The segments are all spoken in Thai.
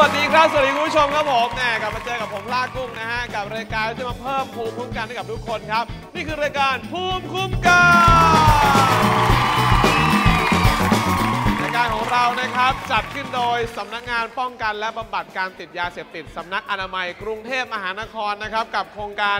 วัสดีครับ สวัสดีคุณผู้ชมครับผมแน่กลับมาเจอกับผมล่ากุ้งนะฮะ กับรายการที่จะมาเพิ่มภูมิคุ้มกันให้กับทุกคนครับ นี่คือรายการภูมิคุ้มกันรายการของเรานะครับจัดขึ้นโดยสำนักงานป้องกันและบำบัดการติดยาเสพติดสำนักอนามัยกรุงเทพมหานครนะครับ กับโครงการ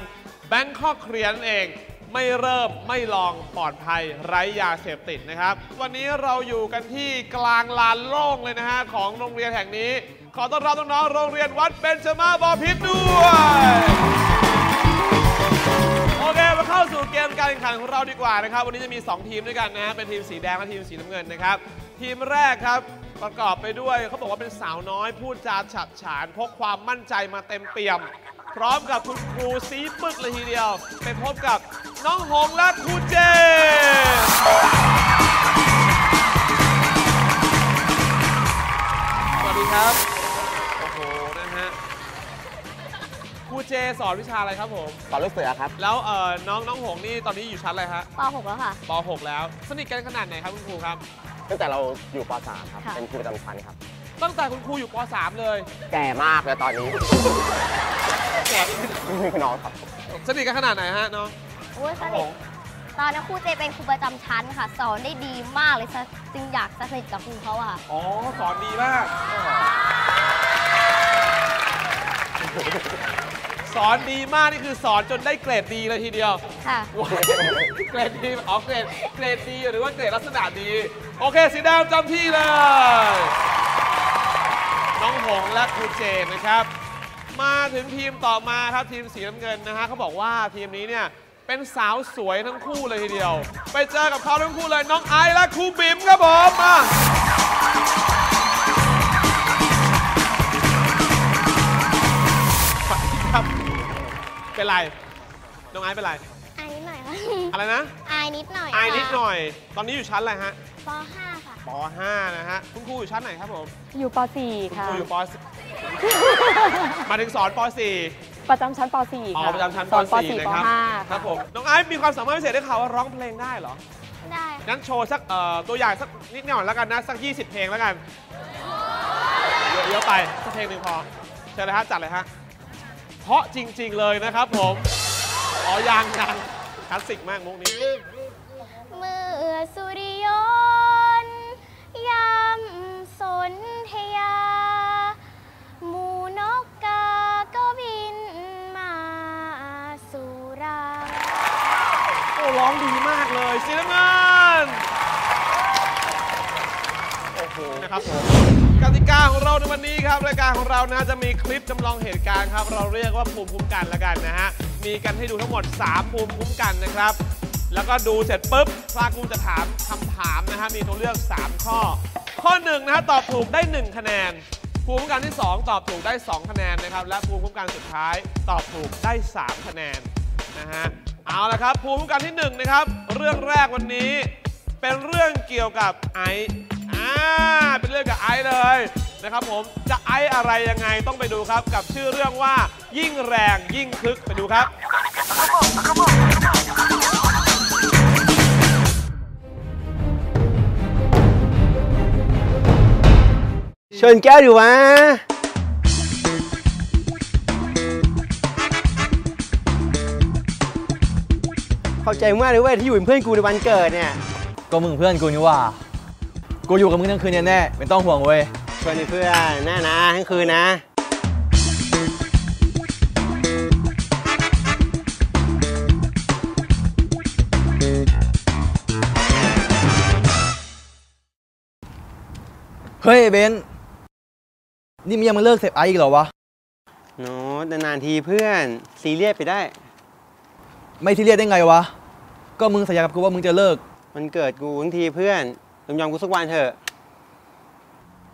แบงคอกเคลียนเอง ไม่เริ่มไม่ลองปลอดภัยไร้ยาเสพติดนะครับ วันนี้เราอยู่กันที่กลางลานโล่งเลยนะฮะของโรงเรียนแห่งนี้ ขอต้อนรับน้องๆโรงเรียนวัดเบญจมาบอพิษด้วย โอเค มาเข้าสู่เกมการแข่งขันของเราดีกว่านะครับ วันนี้จะมี 2 ทีมด้วยกันนะฮะเป็นทีมสีแดงและทีมสีน้ำเงินนะครับ ทีมแรกครับประกอบไปด้วยเขาบอกว่าเป็นสาวน้อยพูดจาฉับฉานพกความมั่นใจมาเต็มเปี่ยม พร้อมกับคุณครูซีปึกเลยทีเดียวไปพบกับน้องหงและครูเจมส์สวัสดีครับ เจสอนวิชาอะไรครับผม สอนลูกเสือครับ แล้วเอ่อน้องน้องหงนี่ตอนนี้อยู่ชั้นอะไรฮะป .6 แล้วค่ะ ป .6 แล้ว สนิทกันขนาดไหนครับคุณครูครับ ตั้งแต่เราอยู่ป .3 ครับ ค่ะ เป็นครูประจำชั้นครับ ตั้งแต่คุณครูอยู่ป .3 เลยแก่มากเลยตอนนี้ แก่น้องครับ สนิทกันขนาดไหนฮะน้องโอ้ยสหนิทงตอนนั้นครูเจเป็นครูประจำชั้นค่ะ สอนได้ดีมากเลยจึงอยากสนิทกับครูเขาอะค่ะ อ๋อ สอนดีมาก สอนดีมากนี่คือสอนจนได้เกรดดีเลยทีเดียว ค่ะ เกรดดีอ๋อเกรดเกรดดีหรือว่าเกรดลักษณะดี โอเคสีแดงจำที่เลย น้องหงและครูเจนนะครับ มาถึงทีมต่อมาครับทีมสีน้ำเงินนะฮะเขาบอกว่าทีมนี้เนี่ยเป็นสาวสวยทั้งคู่เลยทีเดียว ไปเจอกับเขาทั้งคู่เลยน้องไอซ์และครูบิ๋มครับผมมา เป็นไร น้องไอซ์เป็นไร อายนิดหน่อยค่ะ อะไรนะ อายนิดหน่อยอายนิดหน่อย ตอนนี้อยู่ชั้นอะไรฮะป .5 ค่ะ ป .5 นะฮะ คุณครูอยู่ชั้นไหนครับผมอยู่ปคุณ .4 ค่ะ ครูอยู่ป .4 มาถึงสอนป .4 ประจำชั้นป .4 อ๋อค่ะประจำชั้นสปอนป .4 .4 นะปครับ .5 ครับผม น้องไอซ์มีความสามารถพิเศษได้ข่าวว่าร้องเพลงได้เหรอ ได้งั้นโชว์สักเอ่อตัวอย่างสักนิดหน่อยแล้วกันนะ สัก 20 เพลงแล้วกัน เยอะเยอะไป สักเพลงหนึ่งพอ เชิญเลยฮะ จัดเลยฮะ เพราะจริง ๆ เลยนะครับผม อ๋อยังยังคลาสสิกมากมุกนี้ เมื่อสุริยนต์ยำสนธยา หมูนกกาก็บินมาสู่รังโอ้ร้องดีมากเลยสีน้ำเงินโอ้โหนะครับผม กติกาของเราในวันนี้ครับรายการของเรานะจะมีคลิปจำลองเหตุการณ์ครับ เราเรียกว่าภูมิคุ้มกันล้วกันนะฮะมีกันให้ดูทั้งหมด 3 ภูมิคุ้มกันนะครับ แล้วก็ดูเสร็จปุ๊บพลากุ้จะถามคำถามนะฮะมีตัวเลือก 3 ข้อ ข้อ1นะฮะตอบถูกได้ 1 คะแนน ภูมิคุ้มกันที่ 2 ตอบถูกได้ 2 คะแนนนะครับและภูมิคุ้มกันสุดท้ายตอบถูกได้ 3 คะแนนนะฮะเอาละครับภูมิคุ้มกันที่1นะครับเรื่องแรกวันนี้เป็นเรื่องเกี่ยวกับไอซ์ อ่าเป็นเรื่องกับไอซ์เลยนะครับผมจะไอซ์อะไรยังไงต้องไปดูครับ กับชื่อเรื่องว่ายิ่งแรงยิ่งคึกไปดูครับ เชิญแก้วอยู่วะเข้าใจมากเลยเว้ยที่อยู่เป็นเพื่อนกูในวันเกิดเนี่ย ก็มึงเพื่อนกูนี่ว่า กูอยู่กับมึงทั้งคืนแน่ๆไม่ต้องห่วงเว้ยชวนเพื่อนแน่นะทั้งคืนนะเเฮ้ยเบนซ์นี่มึงยังมาเลิกเสพไอซ์อีกเหรอวะ โน้ตนานๆทีเพื่อนซีเรียสไปได้ ไม่ที่เรียกได้ไงวะ ก็มึงสัญญากับกูว่ามึงจะเลิก มันเกิดกูทั้งทีเพื่อน ยอมยอมกูสักวันเถอะ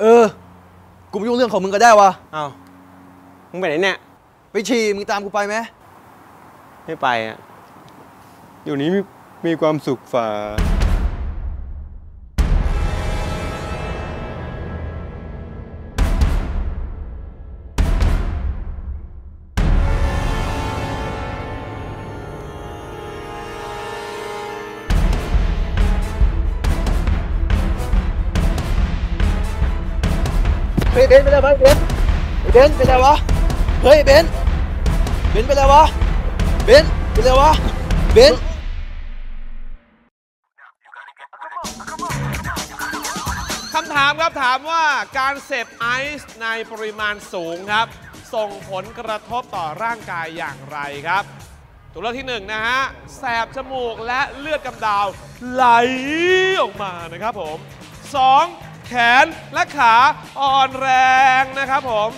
เออ กูไม่ยุ่งเรื่องของมึงก็ได้วะเอ้ามึงไปไหนเนี่ย ไปฉี่มึงตามกูไปไหมไม่ไปอะ อยู่นี้มีมีความสุขฝ่า บนไปแล้ววะเบนเบนไปแล้ววะเฮ้ยเบนเบนไปแล้ววะเบนไปแล้ววะเบนคำถามครับถามว่าการเสพไอซ์ในปริมาณสูงครับ ส่งผลกระทบต่อร่างกายอย่างไรครับตัวเลือกที่หนึ่งนะฮะ แสบจมูกและเลือดกำเดาไหลออกมานะครับผม 2. แขนและขาอ่อนแรงนะครับผม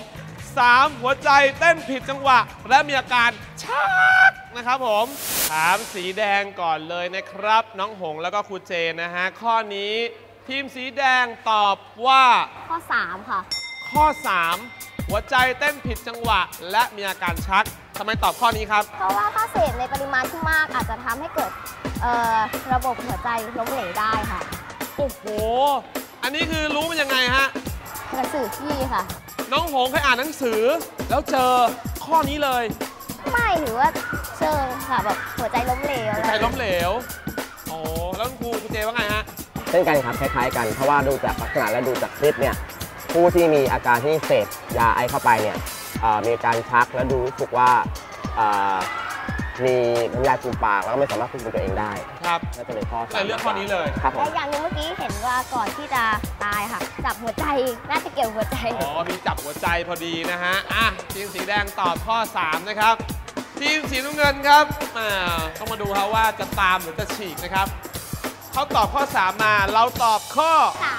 3. หัวใจเต้นผิดจังหวะ และมีอาการชักนะครับผม ถามสีแดงก่อนเลยนะครับ น้องหงแล้วก็ครูเจนนะฮะ ข้อนี้ทีมสีแดงตอบว่า ข้อ 3 ค่ะ ข้อ 3 หัวใจเต้นผิดจังหวะ และมีอาการชักทำไมตอบข้อนี้ครับ เพราะว่าถ้าเสพในปริมาณที่มากอาจจะทำให้เกิดเอ่อระบบหัวใจล้มเหลวได้ค่ะ โอ้โห อันนี้คือรู้มันยังไงฮะหนังสือที่ค่ะ น้องหงเคยอ่านหนังสือ แล้วเจอข้อนี้เลย ไม่ถือว่าเชิงค่ะแบบหัวใจล้มเหลวหัวใจล้มเหลวโอ้แล้วคุณครูคุณเจว่าไงฮะเช่นกันครับคล้ายๆกันเพราะว่าดูจากลักษณะและดูจากคลิปเนี่ยผู้ที่มีอาการที่เสพยาไอเข้าไปเนี่ยเอ่อมีอาการชักและดูรู้สึกว่าเอ่อ มีน้ำลายฟูมปากแล้วก็ไม่สามารถควบคุมตัวเองได้ครับน่าจะเป็นข้อเลยเลือกข้อนี้เลยครับผและมอย่างหนึงเมื่อกี้เห็นว่าก่อนที่จะตายค่ะ จับหัวใจน่าจะเกี่ยวหัวใจ อ๋อมีจับหัวใจพอดีนะฮะอะทีมสีแดงตอบข้อ 3 นะครับ ทีมสีน้ำเงินครับอ่าต้องมาดูครับว่าจะตามหรือจะฉีกนะครับเขาตอบข้อ 3 มาเราตอบข้อ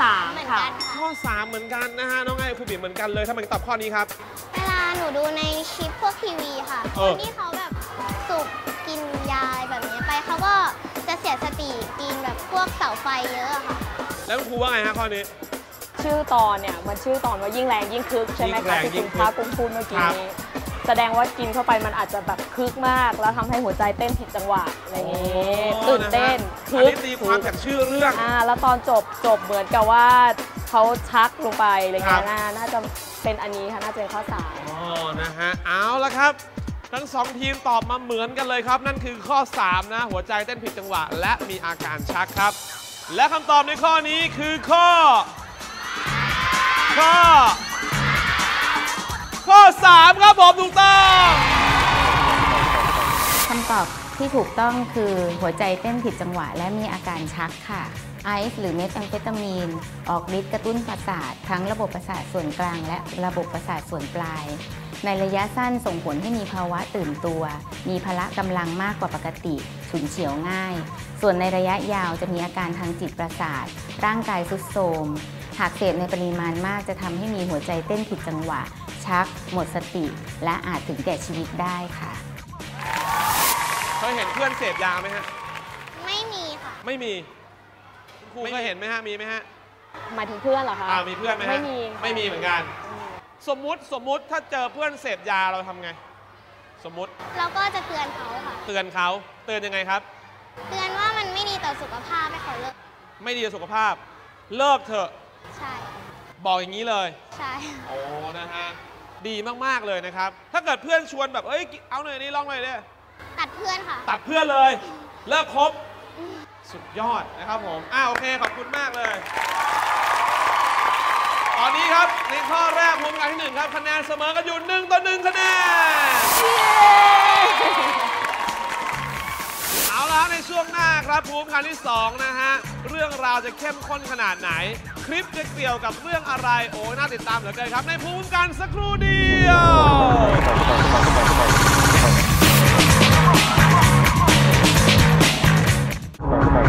สามเหมือนกันค่ะ ข้อ 3 เหมือนกันนะฮะน้องไอ้ครูบิ๊มเหมือนกันเลยทำไมถึงตอบข้อนี้ครับ เวลาหนูดูในคลิปพวกทีวีค่ะ เอคอ นที่เขาแบบ สูบกินยาอะไรแบบนี้ไปเขาก็จะเสียสติกินแบบพวกเสาไฟเยอะอะค่ะ แล้วคุณครูว่าไงฮะข้อนี้ ชื่อตอนเนี่ยมันชื่อตอนว่ายิ่งแรงยิ่งคึกใช่ไหมยิ่งแรคะงที่ยิ่คุงณคึกพระกุ้งพูดเมื่อกี้ครับนี้แสดงว่ากินเข้าไปมันอาจจะแบบคึกมาก แล้วทำให้หัวใจเต้นผิดจังหวะอะไรอย่างนี้ตื่นเต้นอันคึกนี้ตีความจากชื่อเรื่องอ่าแล้วตอนจบจบเหมือนกับว่าเขาชักลงไปอะไรครัเงี้บยน่าน่าจะเป็นอันนี้ค่ะน่าจะเป็นข้อสามอ๋อนะฮะเอาละครับ ทั้งสองทีมตอบมาเหมือนกันเลยครับ นั่นคือข้อ 3 นะ หัวใจเต้นผิดจังหวะ และมีอาการชักครับ และคำตอบในข้อนี้คือข้อ ข้อ ข้อ 3 ครับผมถูกต้องคำตอบที่ถูกต้องคือหัวใจเต้นผิดจังหวะ และมีอาการชักค่ะ ไอซ์หรือเมทแอมเฟตามีน ออกฤทธิ์กระตุ้นประสาททั้งระบบประสาทส่วนกลางและระบบประสาทส่วนปลาย ในระยะสั้นส่งผลให้มีภาวะตื่นตัว มีพละกำลังมากกว่าปกติ ฉุนเฉียวง่าย ส่วนในระยะยาวจะมีอาการทางจิตประสาท ร่างกายทรุดโทรมหากเสพในปริมาณมากจะทำให้มีหัวใจเต้นผิดจังหวะ ชัก หมดสติ และอาจถึงแก่ชีวิตได้ค่ะ เคยเห็นเพื่อนเสพยาไหมฮะ ไม่มีค่ะ ไม่มี คุณครูเคยเห็นไหมฮะมีไหมฮะหมายถึงเพื่อนเหรอคะอ่ามีเพื่อนไหมฮะไม่มีไม่มีเหมือนกัน สมมุติสมมุติถ้าเจอเพื่อนเสพยาเราทำไง สมมุติเราก็จะเตือนเขาค่ะ เตือนเขาเตือนยังไงครับ เตือนว่ามันไม่ดีต่อสุขภาพให้เขาเลิกไม่ดีต่อสุขภาพ เลิกเถอะใช่บอกอย่างนี้เลยใช่โอ้นะฮะดีมากๆเลยนะครับ ถ้าเกิดเพื่อนชวนแบบเอ้ยเอาหน่อยนี่ลองหน่อยเนี่ยตัดเพื่อนค่ะ ตัดเพื่อนเลย เลิกคบ สุดยอดนะครับผมอ่าโอเค ขอบคุณมากเลย ตอนนี้ครับในข้อแรกภูมิการที่หนึ่งครับคะแนนเสมอกันอยู่หนึ่งต่อหนึ่งคะแนน เอาละในช่วงหน้าครับภูมิการที่2นะฮะ เรื่องราวจะเข้มข้นขนาดไหน คลิปจะเกี่ยวกับเรื่องอะไร โอ้น่าติดตามเหลือเกินครับ ในภูมิการสักครู่เดียว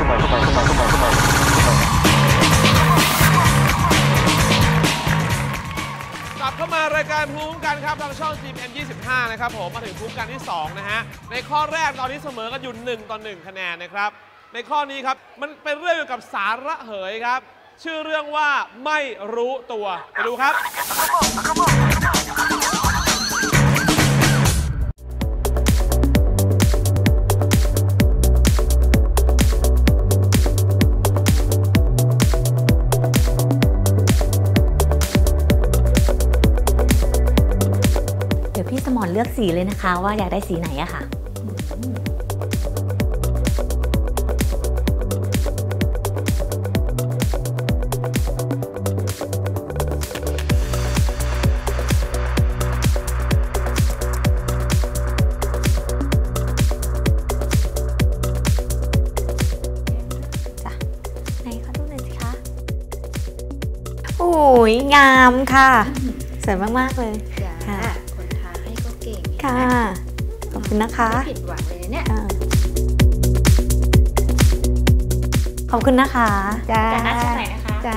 กลับเข้ามารายการภูมิคุ้มกันครับทางช่อง GM 25นะครับผมมาถึงภูมิคุ้กันที่ 2 นะฮะ ในข้อแรกตอนนี้เสมอกันอยู่1ต่อ1คะแนนนะครับ ในข้อนี้ครับ มันเป็นเรื่องเกี่ยวกับสาระเหยครับ ชื่อเรื่องว่าไม่รู้ตัว ไปดูครับ เลือกสีเลยนะคะว่าอยากได้สีไหนอะค่ะจ้ะไหนขอดูหน่อยสิคะโอ้ยงามค่ะสวยมาก ๆ เลย ค่ะ ขอบคุณนะคะผิดหวังเลยเนี่ยอ่าขอบคุณนะคะจ้าแต่หน้าชุดไหนนะคะจ้า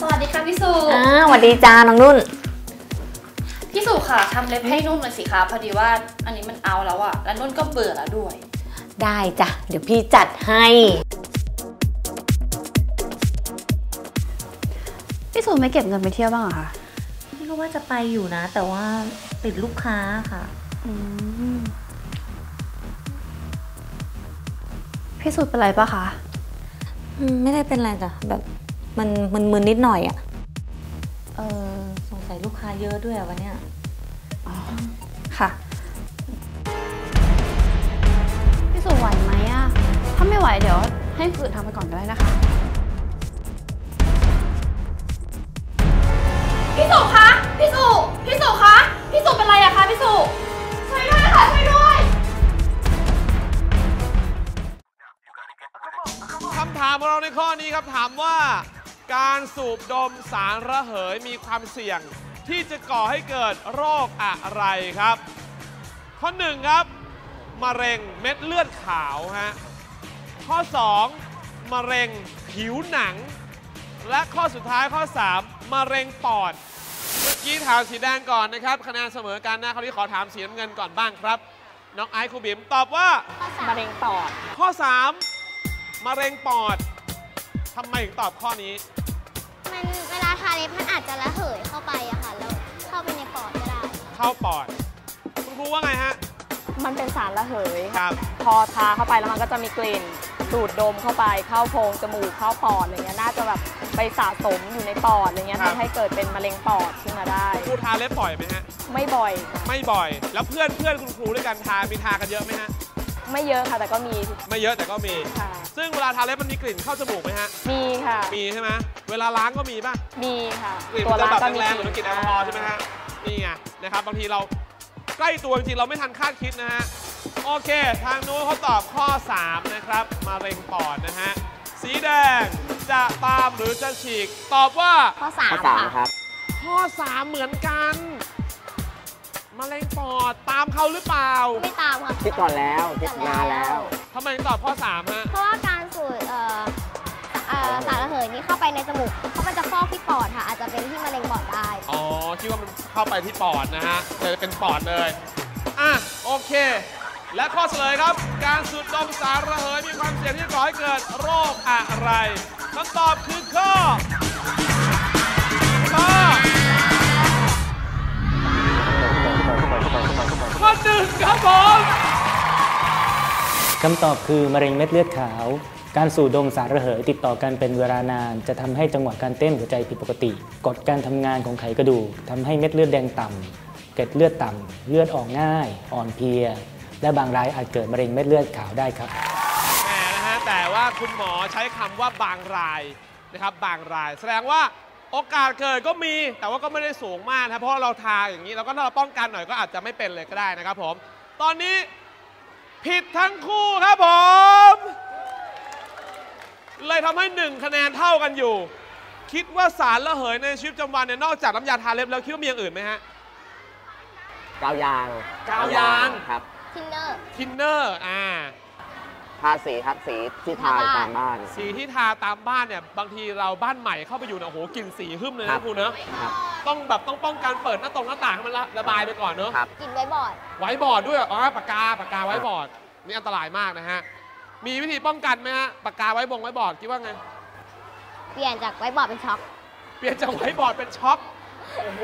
สวัสดีค่ะพี่สุอ่าสวัสดีจ้าน้องนุ่น พี่สุค่ะทำเล็บให้นุ่นหน่อยสิคะพอดีว่าอันนี้มันเอา แล้วอะแล้วนุ่นก็เบื่อแล้วด้วย ได้จ้ะ เดี๋ยวพี่จัดให้ พี่สูไม่เก็บเงินไปเที่ยวบ้างเหรอคะพี่ก็ว่าจะไปอยู่นะ แต่ว่าติดลูกค้าค่ะอืมพี่สูเป็นไรปะคะอืมไม่ได้เป็นไรจ้ะแบบมันมันมึนนิดหน่อยอะเออสงสัยลูกค้าเยอะด้วยอะวันเนี้ย ค่ะ ไม่ไหวเดี๋ยวให้คนอื่นทำไปก่อนด้วยนะคะ พี่สุคะ พี่สุ พี่สุคะ พี่สุเป็นไรอะคะพี่สุช่วยด้วยค่ะช่วยด้วย คำถามของเราในข้อนี้ครับถามว่า การสูบดมสารระเหยมีความเสี่ยง ที่จะก่อให้เกิดโรคอะไรครับ ข้อ1ครับมะเร็งเม็ดเลือดขาวฮะ ข้อ 2 มะเร็งผิวหนัง และข้อสุดท้ายข้อ 3 มะเร็งปอด เมื่อกี้ถามสีแดงก่อนนะครับ คะแนนเสมอกันนะคราวนี้ขอถามสีน้ำเงินก่อนบ้างครับ น้องไอซ์ครูบิ๋มตอบว่า มะเร็งปอด ข้อ 3 มะเร็งปอดทำไมถึงตอบข้อนี้ มันเวลาทาเล็บมันอาจจะระเหยเข้าไปอะค่ะ แล้วเข้าไปในปอดก็ได้ เข้าปอด คุณครูว่าไงฮะ มันเป็นสารระเหยคค่ะรับ พอทาเข้าไปแล้วมันก็จะมีกลิ่นสูดดมเข้าไปเข้าโพรงจมูกเข้าปอดอะไรเงี้ยน่าจะแบบไปสะสมอยู่ในปอดอะไรเงี้ยครับ ทำให้เกิดเป็นมะเร็งปอดขึ้นมาได้ ครูทาเล็บบ่อยไหมฮะ ไม่บ่อยค่ะไม่บ่อย แล้วเพื่อนเพื่อนคุณครูด้วยกันทา มีทากันเยอะไหมฮะ ไม่เยอะค่ะ แต่ก็มีไม่เยอะแต่ก็มี ค่ะ ซึ่งเวลาทาเล็บมันมีกลิ่นเข้าจมูกไหมฮะ มีค่ะ มีใช่ไหมเวลาล้างก็มีป่ะ มีค่ะ กลิ่นตัวมันจะล้างแบบก็มีแรงๆเหมือนกลิ่นแอลกอฮอล์ใช่ไหมฮะ นี่ไงนะครับบางทีเรา ใกล้ตัวจริงๆเราไม่ทันคาดคิดนะฮะ โอเค ทางนู้นเขาตอบข้อ 3 นะครับมะเร็งปอดนะฮะ สีแดงจะตามหรือจะฉีก ตอบว่า ข้อสามข้อสามค่ะครับ ข้อ 3 เหมือนกันมะเร็งปอดตามเขาหรือเปล่าไม่ตามค่ะคิดก่อนแล้วคิดนานแล้ว ทำไมถึงตอบข้อ 3 ฮะ เพราะว่าการสูดเอ่อเอ่อ สารระเหยนี้เข้าไปในจมูกเพราะมันจะฟอกที่ปอดค่ะ อาจจะเป็นที่มะเร็งปอดได้ อ๋อคิดว่ามันเข้าไปที่ปอดนะฮะแต่เป็นปอดเลย อะ โอเค และข้อเฉลยครับ การสูดดมสารระเหยมีความเสี่ยงที่จะก่อให้เกิดโรคอะไรคำตอบคือข้อข้อข้อหนึ่งครับผม คำตอบคือมะเร็งเม็ดเลือดขาว การสูดดมสารระเหยติดต่อกันเป็นเวลานาน จะทำให้จังหวะการเต้นหัวใจผิดปกติ กดการทำงานของไขกระดูกทำให้เม็ดเลือดแดงต่ำเกล็ดเลือดต่ำเลือดออกง่าย อ่อนเพลีย และบางรายอาจเกิดมะเร็งเม็ดเลือดขาวได้ครับแหมนะฮะแต่ว่าคุณหมอใช้คำว่าบางรายนะครับบางราย แสดงว่าโอกาสเกิดก็มี แต่ว่าก็ไม่ได้สูงมากนะเพราะเราทาอย่างนี้ แล้วก็ถ้าเราป้องกันหน่อยก็อาจจะไม่เป็นเลยก็ได้นะครับผม ตอนนี้ผิดทั้งคู่ครับผม เลยทำให้หนึ่งคะแนนเท่ากันอยู่ คิดว่าสารระเหยในชีวิตประจำวันเนี่ยนอกจากน้ำยาทาเล็บแล้วคิดว่ามีอย่างอื่นไหมฮะ กาวยางกาวยาง ครับ ทินเนอร์ ทินเนอร์อ่า ทาสีครับสีที่ทาทาบ้าน ตามบ้าน สีที่ทาตามบ้านเนี่ยบางทีเราบ้านใหม่เข้าไปอยู่เนี่ยโอ้โหกลิ่นสีหึ่มเลยครันะบ ครูเนอะครับต้องแบบต้องป้องกันเปิดหน้าตรงหน้าต่างให้มันระระบายไปก่อนเนอะครับ กินไว้บอร์ดไว้บอร์ดด้วยอ๋อปากกาปากกาไว้บอร์ดนี่อันตรายมากนะฮะ มีวิธีป้องกันไหมฮะปากกาไว้บงไว้บอร์ดคิดว่าไง เปลี่ยนจากไว้บอร์ดเป็นช็อคเปลี่ยนจากไว้บอร์ดเป็นช็อคโอ้โห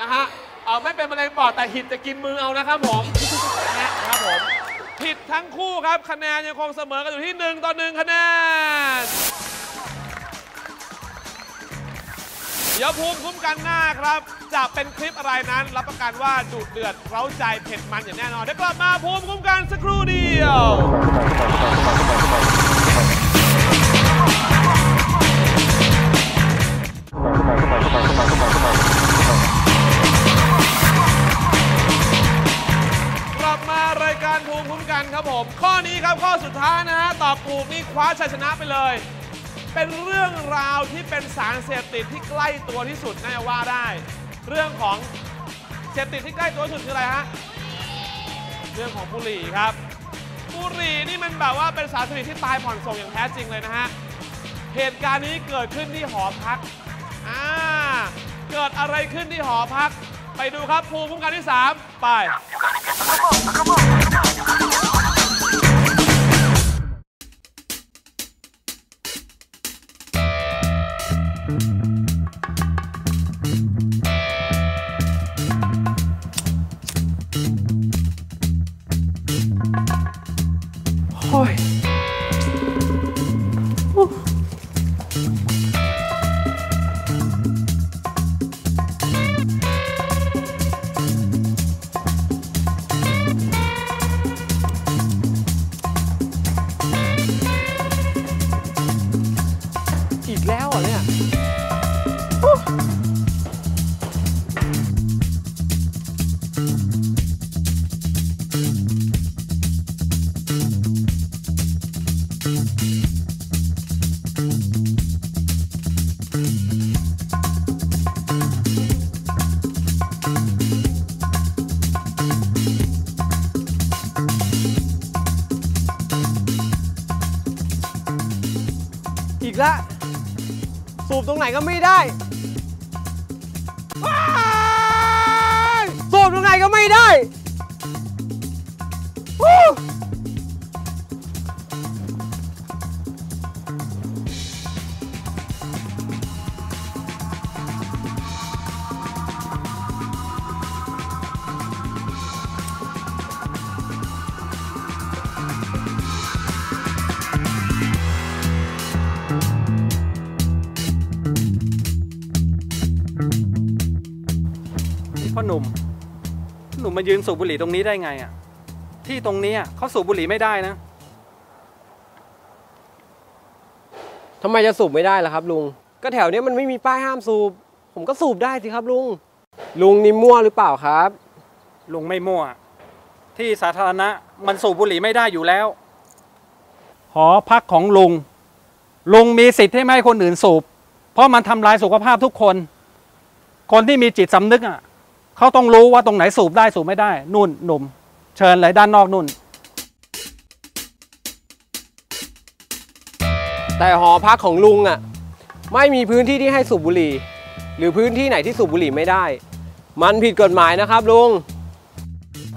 นะฮะเออไม่เป็นมะเร็งปอดแต่หินจะกินมือเอานะครับผมนะฮะนะครับผมผิดทั้งคู่ครับคะแนนยังคงเสมอกันอยู่ที่ 1 ต่อ 1 คะแนนเดี๋ยวภูมิคุ้มกันหน้าครับ จะเป็นคลิปอะไรนั้น รับประกันว่าดุเดือดเร้าใจเผ็ดมันอย่างแน่นอนเดี๋ยวกลับมาภูมิคุ้มกันสักครู่เดียวกลับมารายการภูมิคุ้มกันครับผม ข้อนี้ครับข้อสุดท้ายนะฮะตอบถูกนี่คว้าชัยชนะไปเลยเป็นเรื่องราวที่เป็นสารเสพติดที่ใกล้ตัวที่สุดน่าจะว่าได้ เรื่องของเสพติดที่ใกล้ตัวที่สุดคืออะไรฮะเรื่องของบุหรี่ครับ บุหรี่นี่มันแบบว่าเป็นสารเสพติดที่ตายผ่อนส่งอย่างแท้จริงเลยนะฮะเหตุการณ์นี้เกิดขึ้นที่หอพักอ่าเกิดอะไรขึ้นที่หอพัก ไปดูครับภูมิคุ้มกันที่ 3 ไป อีก ตรงไหนก็ไม่ได้ หนุ่ม หนุ่มมายืนสูบบุหรี่ตรงนี้ได้ไงอะ ที่ตรงนี้อะเขาสูบบุหรี่ไม่ได้นะทำไมจะสูบไม่ได้ล่ะครับ ลุง ก็แถวเนี้ยมันไม่มีป้ายห้ามสูบ ผมก็สูบได้สิครับลุง ลุงนี่มั่วหรือเปล่าครับ ลุงไม่มั่ว ที่สาธารณะมันสูบบุหรี่ไม่ได้อยู่แล้ว หอพักของลุง ลุงมีสิทธิ์ที่ไม่ให้คนอื่นสูบ เพราะมันทำลายสุขภาพทุกคน คนที่มีจิตสำนึกอะ เขาต้องรู้ว่าตรงไหนสูบได้สูบไม่ได้นู่นหนุ่ม เชิญเลยด้านนอกนู่น แต่หอพักของลุงอะ ไม่มีพื้นที่ที่ให้สูบบุหรี่ หรือพื้นที่ไหนที่สูบบุหรี่ไม่ได้ มันผิดกฎหมายนะครับลุง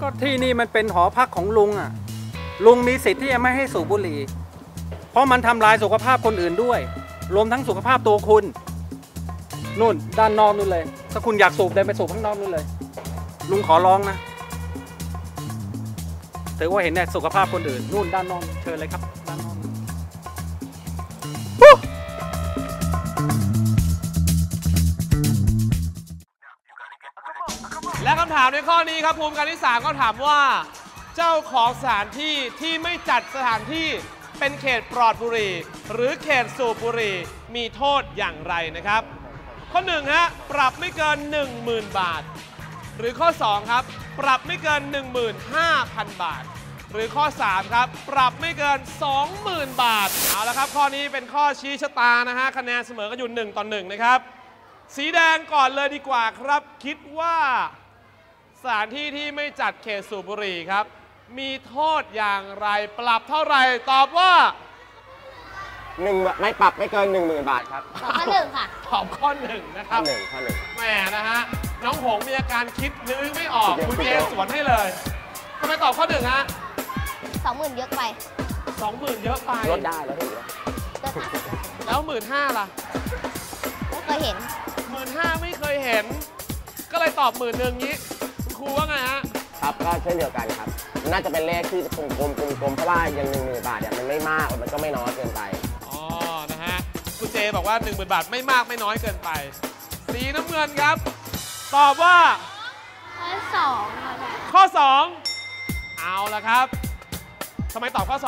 ก็ที่นี่มันเป็นหอพักของลุงอะ ลุงมีสิทธิ์ที่จะไม่ให้สูบบุหรี่ เพราะมันทำลายสุขภาพคนอื่นด้วย รวมทั้งสุขภาพตัวคุณ นู่นด้านนอกนู่นเลย ถ้าคุณอยากสูบเดินไปสูบข้างนอกนู่นเลย ลุงขอร้องนะถือว่าเห็นแต่สุขภาพคนอื่นนู่นด้านนอกเชิญเลยครับด้านนอกและคำถามในข้อนี้ครับภูมิกันที่3ก็ถามว่า เจ้าของสถานที่ที่ไม่จัดสถานที่เป็นเขตปลอดบุหรี่หรือเขตสูบบุหรี่มีโทษอย่างไรนะครับ ข้อ1ฮะปรับไม่เกิน 10,000 บาท หรือข้อ 2 ครับ ปรับไม่เกิน 15,000 บาท หรือข้อ 3 ครับ ปรับไม่เกิน 20,000 บาท เอาละครับ ข้อนี้เป็นข้อชี้ชะตานะฮะคะแนนเสมอกันอยู่ 1 ต่อ 1 นะครับ สีแดงก่อนเลยดีกว่าครับ คิดว่า สถานที่ที่ไม่จัดเขตสูบบุหรี่ครับ มีโทษอย่างไร ปรับเท่าไหร่ตอบว่า หนึ่งไม่ปรับไม่เกิน 1 0,000 บาทครับข้อหนึ่งค่ะ ตอบข้อหนึ่งนะคข้อรับหนึ่งข้อหนึ่งแหมนะฮะน้องหงมีอาการคิดนึกไม่ออกสุดยอดคุณเจสุดยอดสวนให้เลยทำไมตอบข้อหนึ่งฮะสองหมื่นเยอะไปสองหมื่นเยอะไปลดได้แล้วถึงก็ค่ะแล้วหมื่นห้าล่ะไม่เคยเห็นหมื่นห้าไม่เคยเห็น ก็เลยตอบหมื่นหนึ่งนี้คุณครูว่าไงฮะครับก็เช่นเดียวกันครับ น่าจะเป็นเลขที่กลมๆกลมๆเพราะว่ายังหนึ่งหมื่นบาทเนี่ยมันไม่มากมันก็ไม่น้อยเกินไปอ๋อนะฮะ คุณเจบอกว่า 1 0,000 บาทไม่มากไม่น้อยเกินไป สีน้ำเงินครับ ตอบว่า ข้อสองค่ะข้อ 2 เอาละครับทำไมตอบข้อ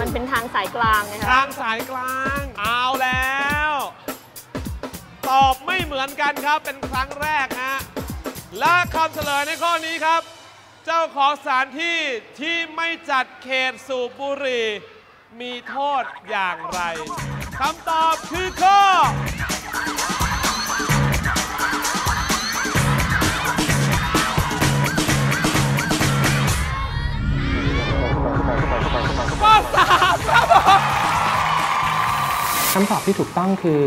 มันเป็นทางสายกลางนะ2คะทางสายกลาง เอาแล้ว ตอบไม่เหมือนกันครับเป็นครั้งแรกฮะและคำเฉลยในข้อนี้ครับ เจ้าของสถานที่ที่ไม่จัดเขตสูบบุหรี่มีโทษอย่างไร คำตอบคือข้อ ข้อสามครับผมคำตอบที่ถูกต้องคือ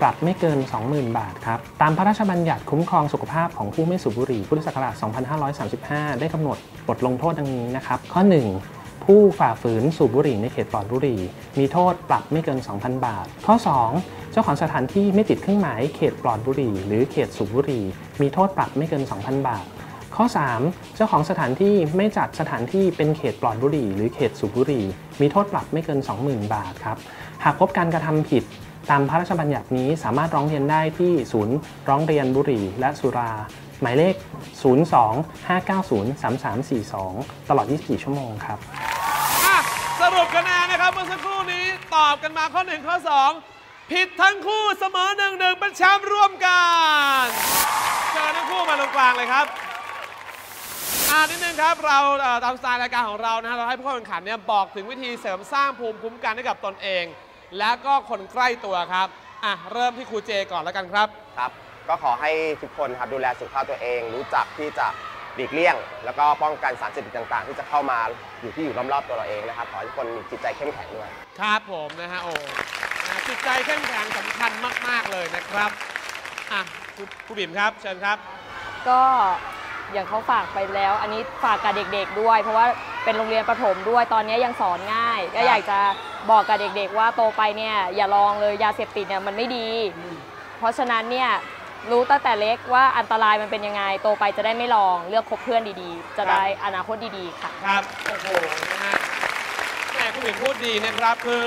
ปรับไม่เกิน 20,000 บาทครับ ตามพระราชบัญญัติคุ้มครองสุขภาพของผู้ไม่สูบบุหรี่พุทธศักราช 2535 ได้กำหนดบทลงโทษดังนี้นะครับ ข้อ 1 ผู้ฝ่าฝืนสูบบุหรี่ในเขตปลอดบุหรี่ มีโทษปรับไม่เกิน 2,000 บาท ข้อ 2 เจ้าของสถานที่ไม่ติดเครื่องหมายเขตปลอดบุหรี่ หรือเขตสูบบุหรี่ มีโทษปรับไม่เกิน 2,000 บาท ข้อ 3 เจ้าของสถานที่ไม่จัดสถานที่เป็นเขตปลอดบุหรี่ หรือเขตสูบบุหรี่ มีโทษปรับไม่เกิน 20,000 บาทครับ หากพบการกระทำผิดตามพระราชบัญญัตินี้สามารถร้องเรียนได้ที่ศูนย์ร้องเรียนบุหรี่และสุรา หมายเลข 02-590-3342 ตลอด 24 ชั่วโมงครับ สรุปคะแนนนะครับเมื่อสักครู่นี้ตอบกันมาข้อ 1 ข้อ 2 ผิดทั้งคู่เสมอหนึ่งหนึ่งเป็นแชมป์ร่วมกันเชิญทั้งคู่มาตรงกลางเลยครับอ่านิดนึงครับเราเอ่อตามสไตล์รายการของเรานะฮะเราให้ผู้เข้าแข่งขันเนี่ยบอกถึงวิธีเสริมสร้างภูมิคุ้มกันให้กับตนเอง และก็คนใกล้ตัวครับอะเริ่มที่ครูเจก่อนแล้วกันครับ ครับ ก็ขอให้ทุกคนครับดูแลสุขภาพตัวเอง รู้จักที่จะ หลีกเลี่ยง แล้วก็ป้องกันสารเสพติดต่าง ๆ ที่จะเข้ามาอยู่ที่อยู่รอบๆตัวเราเองนะครับขอให้ทุกคนมีจิตใจเข้มแข็งด้วย ครับผมนะฮะโอ้นะจิตใจเข้มแข็งสำคัญมาก ๆ เลยนะครับอะครูครูบิ่มครับเชิญครับ ก็อย่างเขาฝากไปแล้ว อันนี้ฝากกับเด็กๆด้วย เพราะว่าเป็นโรงเรียนประถมด้วยตอนนี้ยังสอนง่าย ก็อยากจะบอกกับเด็กๆว่าโตไปเนี่ยอย่าลองเลยยาเสพติดเนี่ยมันไม่ดี เพราะฉะนั้นเนี่ย รู้ตั้งแต่เล็กว่าอันตรายมันเป็นยังไงโตไปจะได้ไม่ลองเลือกคบเพื่อนดีๆ จะได้อนาคตดีๆค่ะ ครับ โอ้โหนะฮะแม่คุณบิ่มพูดดีนะครับคือ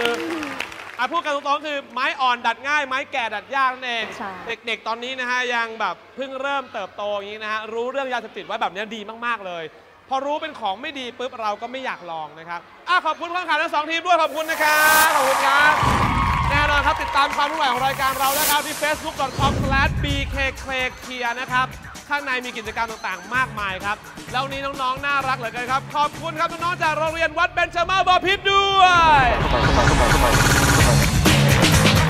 อะพูดกันตรงๆคือไม้อ่อนดัดง่าย ไม้แก่ดัดยากนั่นเองใช่ เด็กๆ ตอนนี้นะฮะยังแบบเพิ่งเริ่มเติบโตอย่างนี้นะฮะรู้เรื่องยาเสพติดไว้แบบนี้ดีมากๆเลย พอรู้เป็นของไม่ดีปุ๊บเราก็ไม่อยากลองนะครับอะขอบคุณผู้แข่งขันทั้งสองทีมด้วยขอบคุณนะครับขอบคุณครับแน่นอนครับ ติดตามความรู้ใหม่ของรายการเรานะครับที่ facebook.com/bkkclear นะครับ ข้างในมีกิจกรรมต่างๆ มากมายครับ แล้วนี้น้องๆ น่ารักเหลือเกินครับ ขอบคุณครับ น้องๆ จากโรงเรียนวัดเบญจมาบพิตรด้วย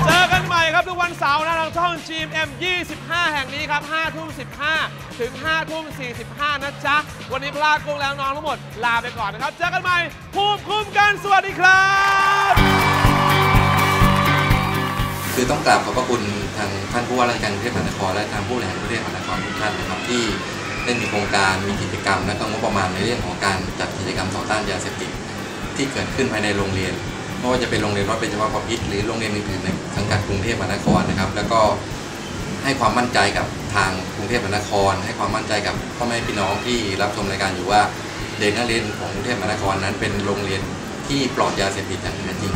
เจอกันใหม่ครับ ทุกวันเสาร์นะทางช่อง GMM 25 แห่งนี้ครับ5ทุ่ม15 ถึง5ทุ่ม45 นะจ๊ะ วันนี้พลากุ้งแล้วน้องทั้งหมด ลาไปก่อนนะครับ เจอกันใหม่ภูมิคุ้มกันสวัสดีครับ คือต้องกราบขอบพระคุณทางท่านผู้ว่าราชการกรุงเทพมหานครและทางผู้บริหารกรุงเทพมหานครทุกท่านนะครับที่ได้มีโครงการมีกิจกรรม และก็งบประมาณในเรื่องของการจัดกิจกรรมต่อต้านยาเสพติดที่เกิดขึ้นภายในโรงเรียนไม่ว่าจะเป็นโรงเรียนวัดเบญจมาบพิตรหรือโรงเรียนอื่นๆในสังกัดกรุงเทพมหานครนะครับ แล้วก็ให้ความมั่นใจกับทางกรุงเทพมหานคร ให้ความมั่นใจกับพ่อแม่พี่น้องที่รับชมรายการอยู่ว่าเด็กนักเรียนของกรุงเทพมหานครนั้นเป็นโรงเรียนที่ปลอดยาเสพติดอย่างแท้จริง